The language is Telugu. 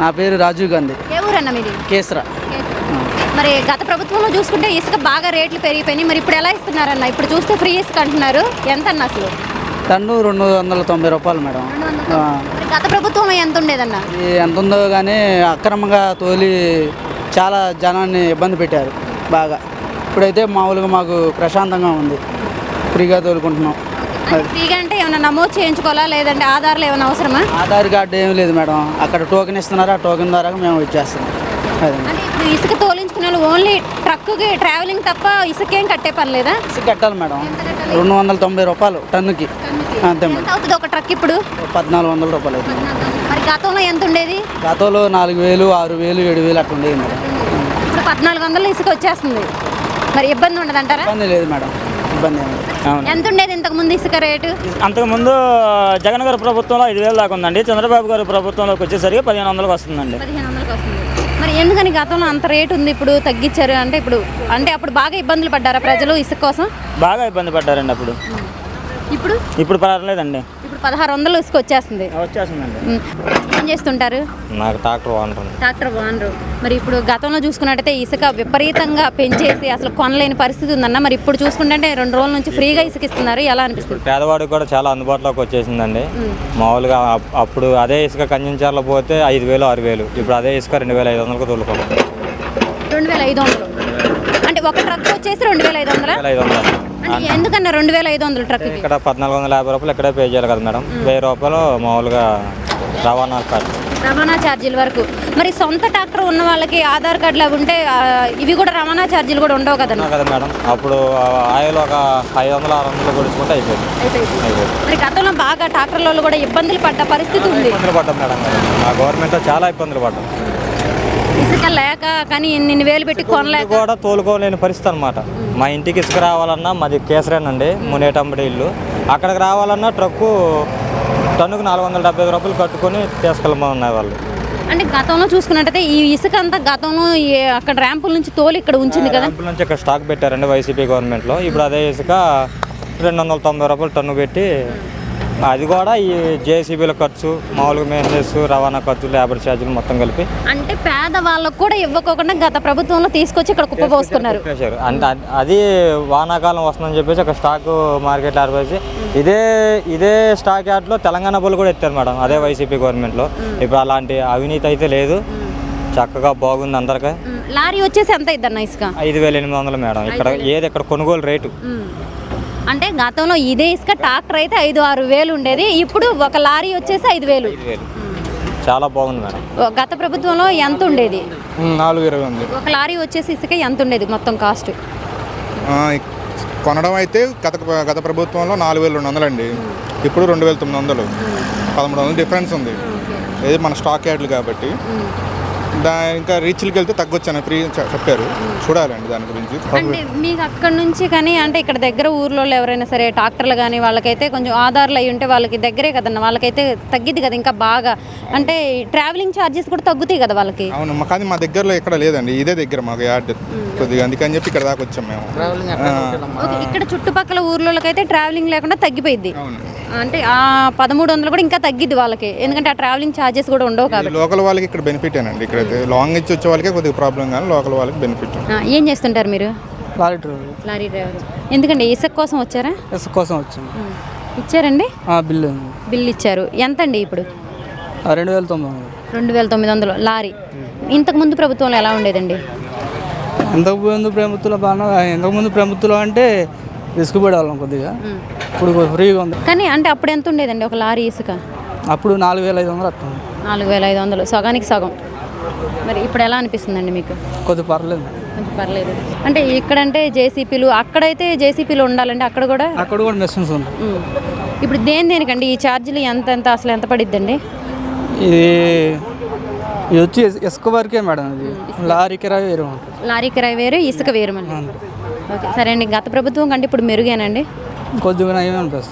నా పేరు రాజీవ్ గాంధీ. ఏ ఊరన్న మీది? కేసరా. మరి గత ప్రభుత్వంలో చూసుకుంటే ఇసుక బాగా రేట్లు పెరిగిపోయినాయి. మరి ఇప్పుడు ఎలా ఇస్తున్నారన్న? ఇప్పుడు చూస్తే ఫ్రీ ఇసుక అంటున్నారు. ఎంత అన్న అసలు? టన్ను రెండు వందల తొంభై రూపాయలు మేడం. ఆ, మరి గత ప్రభుత్వంలో ఎంత ఉండేదన్న? ఇది ఎంత ఉందో కానీ అక్రమంగా తోలి చాలా జనాన్ని ఇబ్బంది పెట్టారు. బాగా. ఇప్పుడైతే మామూలుగా మాకు ప్రశాంతంగా ఉంది. ఫ్రీగా తోలుకుంటున్నాం. ఫ్రీగా అంటే ఏమైనా నమోదు చేయించుకోవాలా? లేదంటే ఆధార్లు ఏమైనా అవసరమా? ఆధార్ కార్డు ఏమీ లేదు మేడం. అక్కడ టోకెన్ ఇస్తున్నారు? ఆ టోకెన్ ద్వారా మేము ఇచ్చేస్తాం. అదే. అంటే ఇప్పుడు ఇసుక తోలించుకునే వాళ్ళు ఓన్లీ ట్రక్కి ట్రావెలింగ్ తప్ప ఇసుకేం కట్టే పని లేదా? ఇసుక కట్టాలి మేడం. రెండు వందల తొంభై రూపాయలు టన్నుకి. అంతే మేడం. ఎంత అవుతుంది ఒక ట్రక్ ఇప్పుడు? పద్నాలుగు వందల రూపాయలు అవుతుంది. మరి గతంలో ఎంత ఉండేది? గతంలో నాలుగు వేలు ఆరు వేలు ఏడు వేలు అట్లా ఉండేది మేడం. ఇప్పుడు పద్నాలుగు వందలు ఇసుక వచ్చేస్తుంది. మరి ఇబ్బంది ఉండదంటారా? ఇబ్బంది లేదు మేడం. ఇబ్బంది ఎంత ఉండేది ఇంతకు ముందు ఇసుక రేటు? అంతకుముందు జగన్ గారి ప్రభుత్వంలో ఐదు వేలు దాకా ఉందండి. చంద్రబాబు గారి ప్రభుత్వంలోకి వచ్చేసరికి పదిహేను వందలకు వస్తుందండి. పదిహేను వందలకు వస్తుంది. మరి ఎందుకని గతంలో అంత రేటు ఉంది ఇప్పుడు తగ్గించారు? అంటే ఇప్పుడు అంటే అప్పుడు బాగా ఇబ్బందులు పడ్డారా ప్రజలు ఇసుక కోసం? బాగా ఇబ్బంది పడ్డారండి అప్పుడు. ఇప్పుడు? ఇప్పుడు పర్లేదండి ఇప్పుడు పదహారు వందలు ఇసుక వచ్చేస్తుంది వచ్చేస్తుందండి. ఏం చేస్తుంటారు? నాకు ట్రాక్టర్ ట్రాక్టర్ మరి ఇప్పుడు గతంలో చూసుకున్నట్టయితే ఇసుక విపరీతంగా పెంచేసి అసలు కొనలేని పరిస్థితి ఉందన్న. మరి ఇప్పుడు చూసుకుంటే రెండు రోజుల నుంచి ఫ్రీగా ఇసుక ఇస్తున్నారు. ఎలా అనిపిస్తుంది? పేదవాడికి కూడా చాలా అందుబాటులోకి వచ్చేసిందండి. మామూలుగా అప్- అప్పుడు అదే ఇసుక కంచెంచార్లో పోతే ఐదు వేలు ఆరు వేలు. ఇప్పుడు అదే ఇసుక రెండు వేల ఐదు వందలకు తోలుకోవాలి. రెండు వేల ఐదు వందలు. ఒక ట్రక్ వచ్చేసి రెండు వేల ఐదు వందల? ఐదు వందలు. ఎందుకన్నా రెండు వేల ఐదు వందలు ట్రక్కి ఇక్కడ పద్నాలుగు వందల యాభై రూపాయలు ఇక్కడే పే చేయాలి కదా మేడం. వెయ్యి రూపాయలు మామూలుగా రవాణా ఖర్చు రవాణా ఛార్జీల వరకు. మరి సొంత ట్రాక్టర్ ఉన్న వాళ్ళకి ఆధార్ కార్డులు అవి ఉంటే ఆ, ఇవి కూడా రవాణా ఛార్జీలు కూడా ఉండవు కదన్న? కదా మేడం. అప్పుడు ఆయిల్ ఒక ఐదు వందలు ఆరు వందలు కొడుచుకుంటే అయిపోయింది. అయిపోయింది. మరి గతంలో బాగా ట్రాక్టర్లలో కూడా ఇబ్బందులు పడ్డ పరిస్థితి ఉంది. ఇబ్బందులు పడ్డాం మేడం. మా గవర్నమెంట్లో చాలా ఇబ్బందులు పడ్డాం. కానీ ఇన్ని వేలు పెట్టి కొనలేక ఇది కూడా తోలుకోలేని పరిస్థితి అనమాట మా ఇంటికి ఇసుక రావాలన్నా మాది కేసరేనండి మునేటంబడి ఇల్లు. అక్కడికి రావాలన్నా ట్రక్కు టన్నుకు నాలుగు వందల డెబ్బై ఐదు రూపాయలు కట్టుకొని తీసుకెళ్ళమన్నారు వాళ్ళు. అంటే గతంలో చూసుకున్నట్టయితే ఈ ఇసుక అంతా గతంలో అక్కడ ర్యాంపుల నుంచి తోలి ఇక్కడ ఉంచింది కదా? ర్యాంపుల నుంచి ఇక్కడ స్టాక్ పెట్టారండి వైసీపీ గవర్నమెంట్లో. ఇప్పుడు అదే ఇసుక రెండు వందల తొంభై రూపాయలు టన్ను పెట్టి అది కూడా ఈ జేసీబీల ఖర్చు మామూలుగా మెయింటెనెన్స్ రవాణా ఖర్చు లేబర్ ఛార్జీలు మొత్తం కలిపి అంటే పేద వాళ్ళకు కూడా ఇవ్వకోకుండా గత ప్రభుత్వంలో తీసుకొచ్చి ఇక్కడ కుప్పపోసుకున్నారు పెట్టేశారు అంటే అది- వానాకాలం వస్తుందని చెప్పేసి ఒక స్టాక్ మార్కెట్ ఆరిపోసి ఇదే ఇదే స్టాక్ యార్డ్లో తెలంగాణ బోర్డు కూడా ఎత్తారు మేడం అదే వైసీపీ గవర్నమెంట్లో. ఇప్పుడు అలాంటి అవినీతి అయితే లేదు. చక్కగా బాగుంది అందరికీ. లారీ వచ్చేసి ఎంత ఇసుక? ఐదు వేల ఎనిమిది వందలు మేడం. ఇక్కడ ఏది ఇక్కడ కొనుగోలు రేటు. అంటే గతంలో ఇదే ఇసుక ట్రాక్టర్ అయితే ఐదు ఆరు వేలు ఉండేది. ఇప్పుడు ఒక లారీ వచ్చేసి ఐదు వేలు. చాలా బాగుంది మేడం. గత ప్రభుత్వంలో ఎంత ఉండేది? నాలుగు ఇరవై ఉంది. ఒక లారీ వచ్చేసి ఇసుక ఎంత ఉండేది మొత్తం కాస్ట్ ఆ, కొనడం అయితే గత గత ప్రభుత్వంలో నాలుగు వేల రెండు వందలు అండి ఇప్పుడు రెండు వేల తొమ్మిది వందలు. పదమూడు వందలు డిఫరెన్స్ ఉంది. ఇది మన స్టాక్ యార్డ్లు కాబట్టి. దా ఇంకా రీచ్లకి వెళ్తే తగ్గొచ్చని ఫ్రీ చె- చెప్పారు. చూడాలండి దాని గురించి. అంటే మీకు అక్కడ నుంచి కానీ అంటే ఇక్కడ దగ్గర ఊర్లో ఎవరైనా సరే ట్రాక్టర్లు కానీ వాళ్ళకైతే కొంచెం ఆధార్లు అయి ఉంటే వాళ్ళకి దగ్గరే కదన్న వాళ్ళకైతే తగ్గిద్ది కదా ఇంకా బాగా. అంటే ట్రావెలింగ్ ఛార్జెస్ కూడా తగ్గుతాయి కదా వాళ్ళకి. అవును మా కానీ మా దగ్గరలో ఎక్కడ లేదండి ఇదే దగ్గర మాకు యార్డ్ కొద్దిగా అందుకని చెప్పి ఇక్కడ దాకా వచ్చాం మేము. ఇక్కడ చుట్టుపక్కల ఊర్లకైతే ట్రావెలింగ్ లేకుండా తగ్గిపోయింది అవును. అంటే ఆ పదమూడు వందలు కూడా ఇంకా తగ్గిద్ది వాళ్ళకి. ఎందుకంటే ఆ ట్రావెలింగ్ ఛార్జెస్ కూడా ఉండవు కాబట్టి. లోకల్ వాళ్ళకి ఇక్కడ బెనిఫిట్ అండి ఇక్కడైతే లాంగ్ నుంచి వచ్చే వాళ్ళకే కొద్దిగా ప్రాబ్లం కానీ లోకల్ వాళ్ళకి బెనిఫిట్ ఆ, ఏం చేస్తుంటారు మీరు? Lorry driver. Lorry driver. ఎందుకండి? ఇసుక కోసం వచ్చారా? ఇసుక కోసం వచ్చింది ఉమ్. ఇచ్చారండి? ఆ, బిల్లు బిల్ ఇచ్చారు. ఎంత అండి ఇప్పుడు రెండు వేల తొమ్మిది వందలు. రెండు వేల తొమ్మిది వందలు. లారీ. ఇంతకు ముందు ప్రభుత్వంలో ఎలా ఉండేదండి? ఇంతకు ముందు ప్రభుత్వంలో బాగా ఇంతకు ముందు ప్రభుత్వంలో అంటే రిస్క్ పడేవాళ్ళం కొద్దిగా. ఇప్పుడు ఫ్రీగా ఉంది. కానీ అంటే అప్పుడు ఎంత ఉండేదండి ఒక లారీ ఇసుక? అప్పుడు నాలుగు వేల ఐదు వందలు వస్తుంది నాలుగు వేల ఐదు వందలు సగానికి సగం. మరి ఇప్పుడు ఎలా అనిపిస్తుందండి మీకు? కొద్దిగా పర్లేదు. కొంచెం పర్లేదు. అంటే ఇక్కడంటే జేసీపీలు అక్కడైతే జేసీపీలు ఉండాలంటే అక్కడ కూడా? అక్కడ కూడా మెషిన్స్ ఉంటాయి. ఇప్పుడు దేని దేనికండి? ఈ ఛార్జీలు ఎంత ఎంత అసలు ఎంత పడిద్దండి? ఇది ఇది వచ్చి ఇస్- ఇసుక వరకే మేడం ఇది. లారీ కిరాయి వేరే లారీ కిరాయి వేరు ఇసుక వేరు మళ్ళీ. ఓకే. సరే అండి గత ప్రభుత్వం కంటే ఇప్పుడు మెరుగేనండి. కొద్దిగా నయం అనిపిస్తుంది